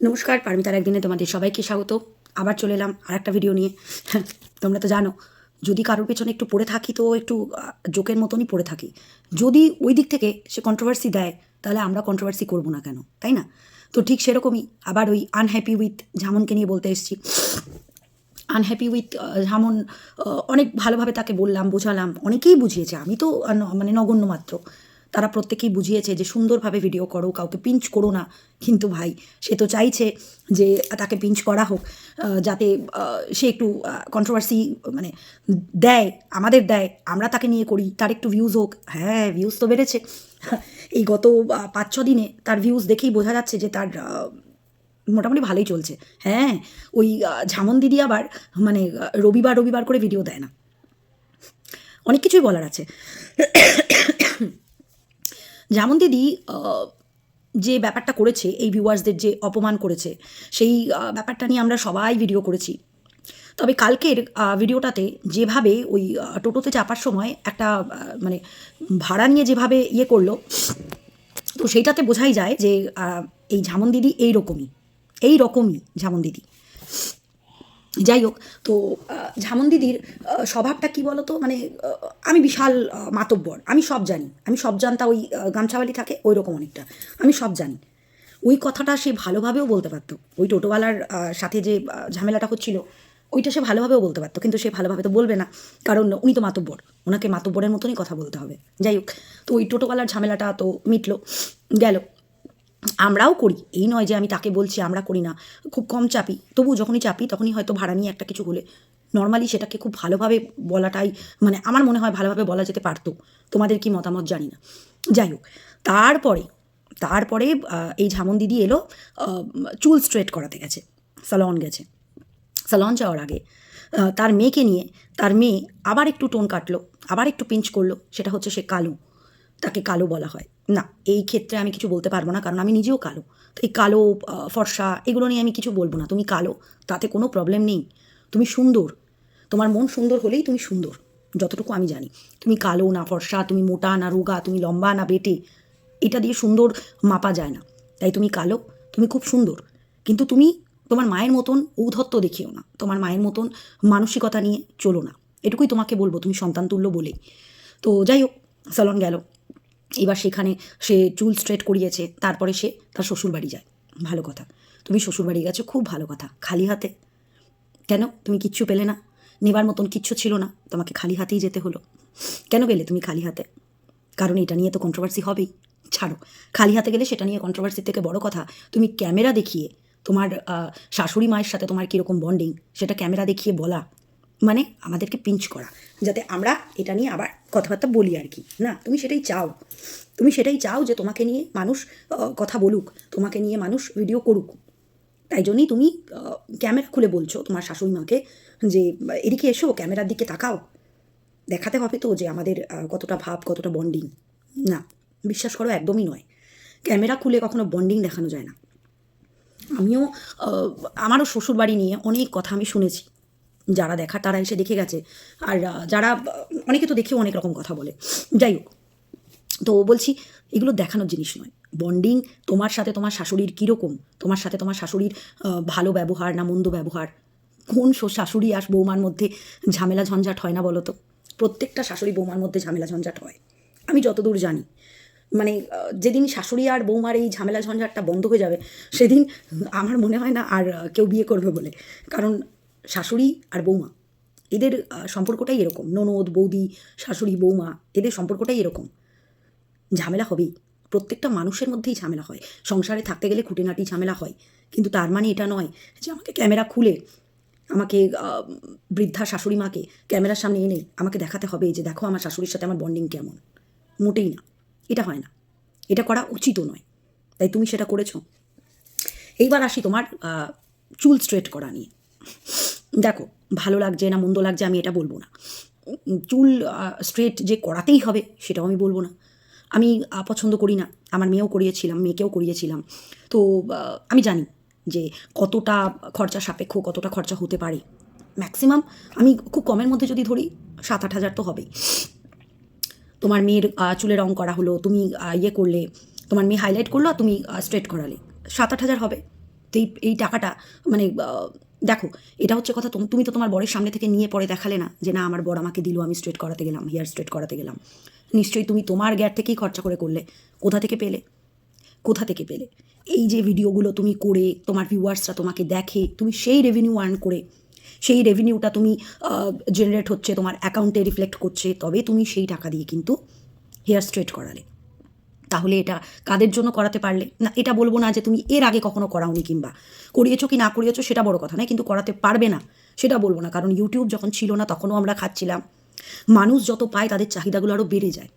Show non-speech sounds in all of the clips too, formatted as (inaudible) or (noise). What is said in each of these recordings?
নমস্কার পারমিতার একদিনে তোমাদের সবাইকে স্বাগত। আবার চলে এলাম আর একটা ভিডিও নিয়ে। (laughs) তোমরা তো জানো, যদি কারোর পেছনে একটু পড়ে থাকি তো একটু জোকের মতনই পড়ে থাকি। যদি ওই দিক থেকে সে কন্ট্রোভার্সি দেয়, তাহলে আমরা কন্ট্রোভার্সি করব না কেন, তাই না? তো ঠিক সেরকমই আবার ওই আনহ্যাপি উইথ ঝামনকে নিয়ে বলতে এসেছি। আনহ্যাপি উইথ যেমন অনেক ভালোভাবে তাকে বললাম, বোঝালাম, অনেকেই বুঝিয়েছে। আমি তো মানে নগণ্য মাত্র। তারা প্রত্যেকেই বুঝিয়েছে যে সুন্দরভাবে ভিডিও করো, কাউকে পিঞ্চ করো না। কিন্তু ভাই, সে তো চাইছে যে তাকে পিঞ্চ করা হোক যাতে সে একটু কন্ট্রোভার্সি মানে দেয়, আমাদের দেয়, আমরা তাকে নিয়ে করি, তার একটু ভিউজ হোক। হ্যাঁ ভিউজ তো বেড়েছে। এই গত পাঁচ ছ দিনে তার ভিউজ দেখেই বোঝা যাচ্ছে যে তার মোটামুটি ভালোই চলছে। হ্যাঁ ওই ঝামন দিদি আবার মানে রবিবার রবিবার করে ভিডিও দেয় না। অনেক কিছুই বলার আছে। যেমন দিদি যে ব্যাপারটা করেছে, এই ভিউয়ার্সদের যে অপমান করেছে, সেই ব্যাপারটা নিয়ে আমরা সবাই ভিডিও করেছি। তবে কালকের ভিডিওটাতে যেভাবে ওই টোটোতে চাপার সময় একটা মানে ভাড়া নিয়ে যেভাবে ইয়ে করল, তো সেইটাতে বোঝাই যায় যে এই ঝামন দিদি এই রকমই এই রকমই ঝামন দিদি। যাই হোক, তো ঝামন দিদির স্বভাবটা কি বলতো? মানে আমি বিশাল মাতব্বর। আমি সব জানি। আমি সব জানতা ওই গামছাওয়ালি থাকে ওই রকম অনেকটা। আমি সব জানি। ওই কথাটা সে ভালোভাবেও বলতে পারতো। ওই টোটোওয়ালার সাথে যে ঝামেলাটা হচ্ছিল, ওইটা সে ভালোভাবেও বলতে পারতো। কিন্তু সে ভালোভাবে তো বলবে না। কারণ উনি তো মাতব্বর। ওনাকে মাতব্বরের মতনই কথা বলতে হবে। যাই হোক, তো ওই টোটোওয়ালার ঝামেলাটা তো মিটলো, গেল। আমরাও করি। এই নয় যে আমি তাকে বলছি, আমরা করি না। খুব কম চাপি। তবু যখনই চাপি, তখনই হয়তো ভাড়া নিয়ে একটা কিছু হলে। নর্মালি সেটাকে খুব ভালোভাবে বলাটাই মানে আমার মনে হয় ভালোভাবে বলা যেতে পারতো। তোমাদের কি মতামত জানি না। যাই হোক, তারপরে তারপরে এই ঝামন দিদি এলো চুল স্ট্রেট করাতে গেছে। স্যালন গেছে। স্যালন যাওয়ার আগে তার মেয়েকে নিয়ে, তার মেয়ে আবার একটু টোন কাটলো, আবার একটু পিঞ্চ করল। সেটা হচ্ছে সে কালো। তাকে কালো বলা হয়। না, এই ক্ষেত্রে আমি কিছু বলতে পারব না, কারণ আমি নিজেও কালো। তো এই কালো ফর্সা, এগুলো নিয়ে আমি কিছু বলব না। তুমি কালো, তাতে কোনো প্রবলেম নেই। তুমি সুন্দর। তোমার মন সুন্দর হলেই তুমি সুন্দর, যতটুকু আমি জানি। তুমি কালো না ফর্সা, তুমি মোটা না রোগা, তুমি লম্বা না বেটে, এটা দিয়ে সুন্দর মাপা যায় না। তাই তুমি কালো, তুমি খুব সুন্দর। কিন্তু তুমি তোমার মায়ের মতন ঔদ্ধত্য দেখিও না। তোমার মায়ের মতন মানসিকতা নিয়ে চলো না। এটুকুই তোমাকে বলব, তুমি সন্তান তুল্য বলেই। তো যাই হোক সালন গেল। এবার সেখানে সে চুল স্ট্রেট করিয়েছে, তারপরে সে তার শ্বশুরবাড়ি যায়। ভালো কথা। তুমি শ্বশুরবাড়ি গেছো, খুব ভালো কথা। খালি হাতে। কেন? তুমি কিচ্ছু পেলে না। নেবার মতন কিচ্ছু ছিল না। তোমাকে খালি হাতেই যেতে হলো। কেন গেলে তুমি খালি হাতে? কারণ এটা নিয়ে তো কন্ট্রোভার্সি হবেই। ছাড়ো। খালি হাতে গেলে সেটা নিয়ে কন্ট্রোভার্সির থেকে বড় কথা। তুমি ক্যামেরা দেখিয়ে তোমার শাশুড়ি মায়ের সাথে তোমার কীরকম বন্ডিং সেটা ক্যামেরা দেখিয়ে বলা। মানে আমাদেরকে পিঞ্চ করা। যাতে আমরা এটা নিয়ে আবার কথাবার্তা বলি আর কি, না? তুমি সেটাই চাও। তুমি সেটাই চাও যে তোমাকে নিয়ে মানুষ কথা বলুক, তোমাকে নিয়ে মানুষ ভিডিও করুক। তাই জন্যই তুমি ক্যামেরা খুলে বলছো তোমার শাশুড়ি মাকে যে, এদিকে এসো ক্যামেরার দিকে তাকাও। দেখাতে হবে তো যে আমাদের কতটা ভাব, কতটা বন্ডিং না? বিশ্বাস করো একদমই নয়। ক্যামেরা খুলে কখনো বন্ডিং দেখানো যায় না। আমিও আমারও শ্বশুরবাড়ি নিয়ে অনেক কথা আমি শুনেছি। যারা দেখা, তারা এসে দেখে গেছে। আর যারা, অনেকে তো দেখেও অনেক রকম কথা বলে। যাই হোক, তো বলছি, এগুলো দেখানোর জিনিস নয়। বন্ডিং তোমার সাথে তোমার শাশুড়ির কীরকম? তোমার সাথে তোমার শাশুড়ির ভালো ব্যবহার না মন্দ ব্যবহার? কোন শাশুড়ি আর বৌমার মধ্যে ঝামেলা ঝঞ্ঝাট হয় না বলো তো? প্রত্যেকটা শাশুড়ি বৌমার মধ্যে ঝামেলা ঝঞ্ঝাট হয়। আমি যতদূর জানি মানে যেদিন শাশুড়ি আর বৌমার এই ঝামেলা ঝঞ্ঝাটটা বন্ধ হয়ে যাবে, সেদিন আমার মনে হয় না আর কেউ বিয়ে করবে বলে। কারণ শাশুড়ি আর বৌমা। এদের সম্পর্কটাই এরকম। ননদ, বৌদি, শাশুড়ি, বৌমা, এদের সম্পর্কটাই এরকম। ঝামেলা হবেই। প্রত্যেকটা মানুষের মধ্যেই ঝামেলা হয়। সংসারে থাকতে গেলে খুঁটিনাটি ঝামেলা হয়। কিন্তু তার মানে এটা নয় যে আমাকে ক্যামেরা খুলে আমাকে বৃদ্ধা শাশুড়ি মাকে ক্যামেরার সামনে এনে আমাকে দেখাতে হবে যে দেখো আমার শাশুড়ির সাথে আমার বন্ডিং কেমন। মোটেই না। এটা হয় না। এটা করা উচিতও নয়। তাই তুমি সেটা করেছ। এইবার আসি তোমার চুল স্ট্রেট করা নিয়ে। দেখো, ভালো লাগছে না, মন্দ লাগছে, আমি এটা বলব না। চুল স্ট্রেট যে করাতেই হবে, সেটাও আমি বলব না। আমি পছন্দ করি না, আমার মেয়েও করিয়েছিলাম, মেয়েকেও করিয়েছিলাম। তো আমি জানি যে কতটা খরচা সাপেক্ষ, কতটা খরচা হতে পারে। ম্যাক্সিমাম আমি খুব কমের মধ্যে যদি ধরি সাত আট হাজার তো হবেই। তোমার মেয়ের চুলে রং করা হলো, তুমি ইয়ে করলে, তোমার মেয়ে হাইলাইট করল তুমি স্ট্রেট করালে। সাত আট হাজার হবে। তো এই এই টাকাটা মানে দেখো, এটা হচ্ছে কথা তুমি তো তোমার বরের সামনে থেকে নিয়ে পরে দেখালে না যে না, আমার বর আমাকে দিল, আমি স্ট্রেট করাতে গেলাম হেয়ার স্ট্রেট করাতে গেলাম। নিশ্চয়ই তুমি তোমার গ্যার থেকেই খরচা করে করলে। কোথা থেকে পেলে? কোথা থেকে পেলে? এই যে ভিডিওগুলো তুমি করে, তোমার ভিউয়ার্সরা তোমাকে দেখে, তুমি সেই রেভিনিউ আর্ন করে, সেই রেভিনিউটা তুমি জেনারেট হচ্ছে, তোমার অ্যাকাউন্টে রিফ্লেক্ট করছে, তবে তুমি সেই টাকা দিয়ে কিন্তু হেয়ার স্ট্রেট করালে। তাহলে এটা কাদের জন্য করাতে পারলে? না, এটা বলব না যে তুমি এর আগে কখনো করাওনি কিংবা করিয়েছো কি না করিয়েছো সেটা বড় কথা নয়, কিন্তু করাতে পারবে না, সেটা বলব না। কারণ ইউটিউব যখন ছিল না, তখনও আমরা খাচ্ছিলাম। মানুষ যত পায় তাদের চাহিদাগুলো আরও বেড়ে যায়।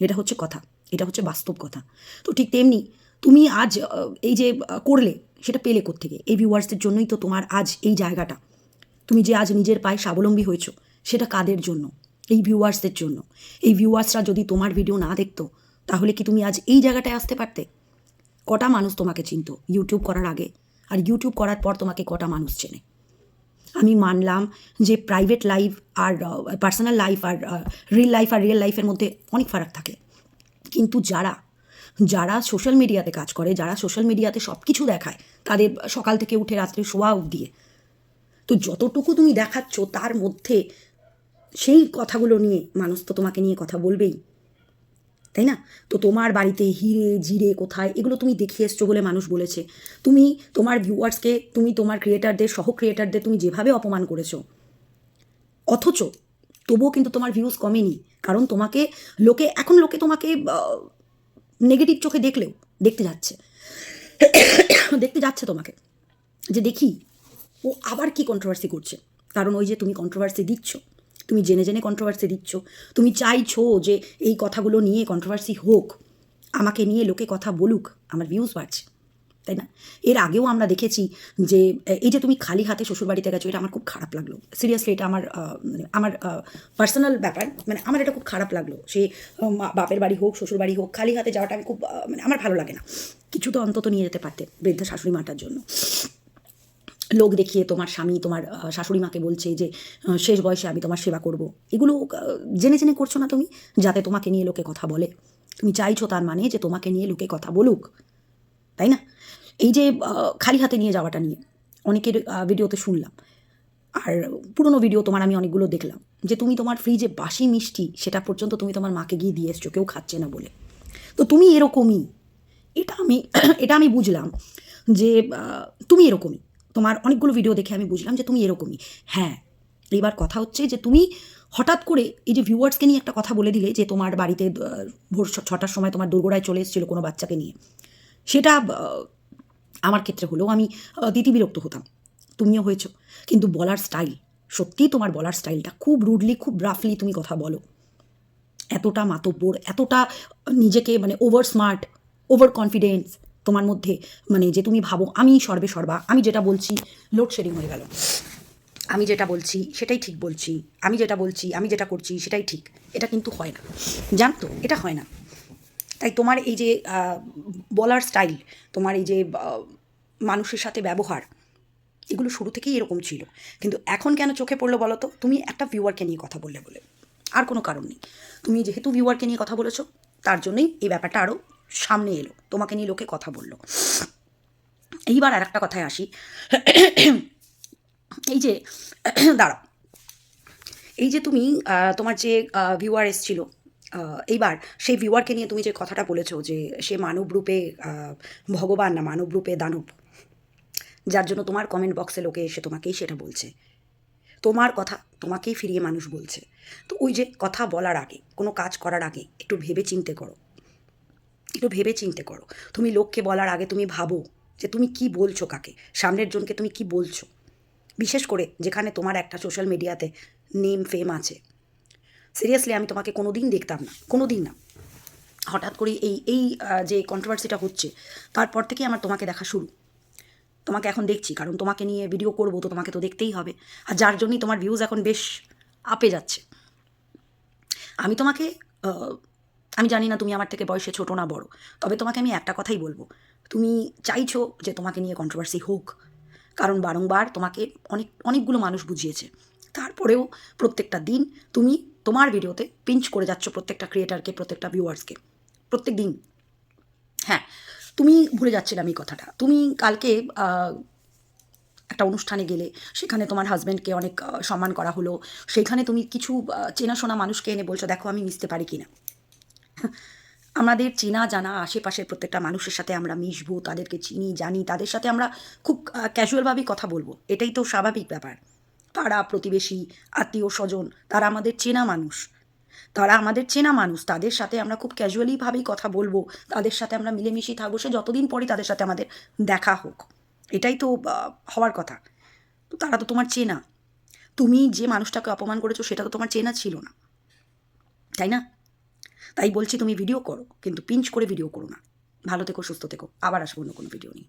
এটা হচ্ছে কথা, এটা হচ্ছে বাস্তব কথা। তো ঠিক তেমনি তুমি আজ এই যে করলে, সেটা পেলে থেকে এই ভিউয়ার্সদের জন্যই তো তোমার আজ এই জায়গাটা। তুমি যে আজ নিজের পায়ে স্বাবলম্বী হয়েছো, সেটা কাদের জন্য? এই ভিউয়ার্সদের জন্য। এই ভিউয়ার্সরা যদি তোমার ভিডিও না দেখতো তাহলে কি তুমি আজ এই জায়গাটায় আসতে পারতে? কটা মানুষ তোমাকে চিনত ইউটিউব করার আগে? আর ইউটিউব করার পর তোমাকে কটা মানুষ চেনে? আমি মানলাম যে প্রাইভেট লাইফ আর পার্সোনাল লাইফ আর রিয়েল লাইফ আর রিয়েল লাইফের মধ্যে অনেক ফারাক থাকে। কিন্তু যারা যারা সোশ্যাল মিডিয়াতে কাজ করে, যারা সোশ্যাল মিডিয়াতে সব কিছু দেখায়, তাদের সকাল থেকে উঠে রাত্রে শোয়া অবধি। তো যতটুকু তুমি দেখাচ্ছ তার মধ্যে সেই কথাগুলো নিয়ে মানুষ তো তোমাকে নিয়ে কথা বলবেই। তাই না? তো তোমার বাড়িতে হিরে, জিরে কোথায়? এগুলো তুমি দেখিয়ে এসছো বলে মানুষ বলেছে। তুমি তোমার ভিউয়ার্সকে তুমি তোমার ক্রিয়েটারদের সহ ক্রিয়েটারদের তুমি যেভাবে অপমান করেছ, অথচ তবুও কিন্তু তোমার ভিউজ কমেনি। কারণ তোমাকে লোকে, এখন লোকে তোমাকে নেগেটিভ চোখে দেখলেও, দেখতে যাচ্ছে। দেখতে যাচ্ছে তোমাকে। যে দেখি, ও আবার কি কন্ট্রোভার্সি করছে? কারণ ওই যে তুমি কন্ট্রোভার্সি দিচ্ছ। তুমি জেনে জেনে কন্ট্রোভার্সি দিচ্ছ। তুমি চাইছো যে এই কথাগুলো নিয়ে কন্ট্রোভার্সি হোক। আমাকে নিয়ে লোকে কথা বলুক, আমার ভিউজ বাড়ছে, তাই না? এর আগেও আমরা দেখেছি যে, এই যে তুমি খালি হাতে শ্বশুরবাড়িতে গেছো, এটা আমার খুব খারাপ লাগল। সিরিয়াসলি এটা আমার মানে আমার পার্সোনাল ব্যাপার। মানে আমার এটা খুব খারাপ লাগল সে বাপের বাড়ি হোক শ্বশুর বাড়ি হোক, খালি হাতে যাওয়াটা আমি খুব মানে আমার ভালো লাগে না। কিছু তো অন্তত নিয়ে যেতে পারতে বৃদ্ধ শাশুড়ি মাটার জন্য। লোক দেখিয়ে তোমার স্বামী, তোমার শাশুড়ি মাকে বলছে যে শেষ বয়সে আমি তোমার সেবা করব। এগুলো জেনে জেনে করছ না তুমি? যাতে তোমাকে নিয়ে লোকে কথা বলে। তুমি চাইছো তার মানে যে তোমাকে নিয়ে লোকে কথা বলুক। তাই না? এই যে খালি হাতে নিয়ে যাওয়াটা নিয়ে, অনেকের ভিডিওতে শুনলাম। আর পুরনো ভিডিও তোমার আমি অনেকগুলো দেখলাম। যে তুমি তোমার ফ্রিজে বাসি মিষ্টি, সেটা পর্যন্ত তুমি তোমার মাকে গিয়ে দিয়ে এসছো, কেউ খাচ্ছে না বলে। তো তুমি এরকমই। এটা আমি (clears throat) এটা আমি বুঝলাম যে তুমি এরকমই। তোমার অনেকগুলো ভিডিও দেখে আমি বুঝলাম যে তুমি এরকমই। হ্যাঁ এইবার কথা হচ্ছে যে তুমি হঠাৎ করে এই যে ভিউয়ার্সকে নিয়ে একটা কথা বলে দিলে যে তোমার বাড়িতে ভোর ছটার সময় তোমার দুর্গোড়ায় চলে এসেছিল কোনো বাচ্চাকে নিয়ে, সেটা আমার ক্ষেত্রে হলেও আমি দিতি বিরক্ত হতাম। তুমিও হয়েছো। কিন্তু বলার স্টাইল সত্যিই তোমার বলার স্টাইলটা খুব রুডলি খুব রাফলি তুমি কথা বলো। এতটা মাতব্বর, এতটা নিজেকে মানে ওভার স্মার্ট ওভার কনফিডেন্স তোমার মধ্যে মানে যে তুমি ভাবো, আমি সর্বে সর্বা, আমি যেটা বলছি লোডশেডিং হয়ে গেল। আমি যেটা বলছি, সেটাই ঠিক বলছি, আমি যেটা বলছি, আমি যেটা করছি, সেটাই ঠিক। এটা কিন্তু হয় না। জানতো এটা হয় না। তাই তোমার এই যে বলার স্টাইল তোমার এই যে মানুষের সাথে ব্যবহার, এগুলো শুরু থেকেই এরকম ছিল। কিন্তু এখন কেন চোখে পড়ল বলো তো? তুমি একটা ভিউয়ারকে নিয়ে কথা বললে বলে। আর কোনো কারণ নেই। তুমি যেহেতু ভিউয়ারকে নিয়ে কথা বলেছ, তার জন্যই এই ব্যাপারটা আরও সামনে এলো, তোমাকে নিয়ে লোকে কথা বলল। এইবার আর একটা কথায় আসি। এই যে, দাঁড়াও। এই যে তুমি তোমার যে ভিউয়ার এসছিল এইবার সেই ভিউয়ারকে নিয়ে তুমি যে কথাটা বলেছ যে সে মানব রূপে ভগবান না, মানব রূপে দানব, যার জন্য তোমার কমেন্ট বক্সে লোকে এসে তোমাকেই সেটা বলছে। তোমার কথা তোমাকেই ফিরিয়ে মানুষ বলছে। তো ওই যে কথা বলার আগে, কোনো কাজ করার আগে একটু ভেবে চিনতে করো। একটু ভেবে চিনতে করো। তুমি লোককে বলার আগে তুমি ভাবো যে তুমি কি বলছো কাকে? সামনের জনকে তুমি কি বলছো? বিশেষ করে যেখানে তোমার একটা সোশ্যাল মিডিয়াতে নেম ফেম আছে। সিরিয়াসলি আমি তোমাকে কোনো দিন দেখতাম না কোনো দিন না। হঠাৎ করে এই এই যে কন্ট্রোভার্সিটা হচ্ছে, তারপর থেকে আমার তোমাকে দেখা শুরু। তোমাকে এখন দেখছি, কারণ তোমাকে নিয়ে ভিডিও করব তো তোমাকে তো দেখতেই হবে। আর যার জন্যই তোমার ভিউজ এখন বেশ আপে যাচ্ছে। আমি তোমাকে আমি জানি না তুমি আমার থেকে বয়সে ছোট না বড়। তবে তোমাকে আমি একটা কথাই বলব। তুমি চাইছো যে তোমাকে নিয়ে কন্ট্রোভার্সি হোক। কারণ বারংবার তোমাকে অনেক, অনেকগুলো মানুষ বুঝিয়েছে। তারপরেও প্রত্যেকটা দিন তুমি তোমার ভিডিওতে পিঞ্চ করে যাচ্ছ প্রত্যেকটা ক্রিয়েটারকে প্রত্যেকটা ভিউয়ার্সকে প্রত্যেক দিন। হ্যাঁ তুমি ভুলে যাচ্ছিলাম এই কথাটা। তুমি কালকে একটা অনুষ্ঠানে গেলে সেখানে তোমার হাজব্যান্ডকে অনেক সম্মান করা হলো। সেখানে তুমি কিছু চেনাশোনা মানুষকে এনে বলছো, দেখো, আমি মিশতে পারি কিনা? আমাদের চেনা, জানা আশেপাশের প্রত্যেকটা মানুষের সাথে আমরা মিশবো, তাদেরকে চিনি, জানি, তাদের সাথে আমরা খুব ক্যাজুয়ালভাবেই কথা বলব। এটাই তো স্বাভাবিক ব্যাপার। পাড়া প্রতিবেশী, আত্মীয় স্বজন, তারা আমাদের চেনা মানুষ। তারা আমাদের চেনা মানুষ, তাদের সাথে আমরা খুব ক্যাজুয়ালিভাবেই কথা বলব, তাদের সাথে আমরা মিলেমিশেই থাকব, সে যতদিন পরে তাদের সাথে আমাদের দেখা হোক। এটাই তো হওয়ার কথা। তো তারা তো তোমার চেনা। তুমি যে মানুষটাকে অপমান করেছ, সেটা তো তোমার চেনা ছিল না। তাই না? তাই বলছি তুমি ভিডিও করো, কিন্তু পিঞ্চ করে ভিডিও করো না। ভালো থেকো, সুস্থ থেকো। আবার আসব অন্য কোনো ভিডিও নিয়ে।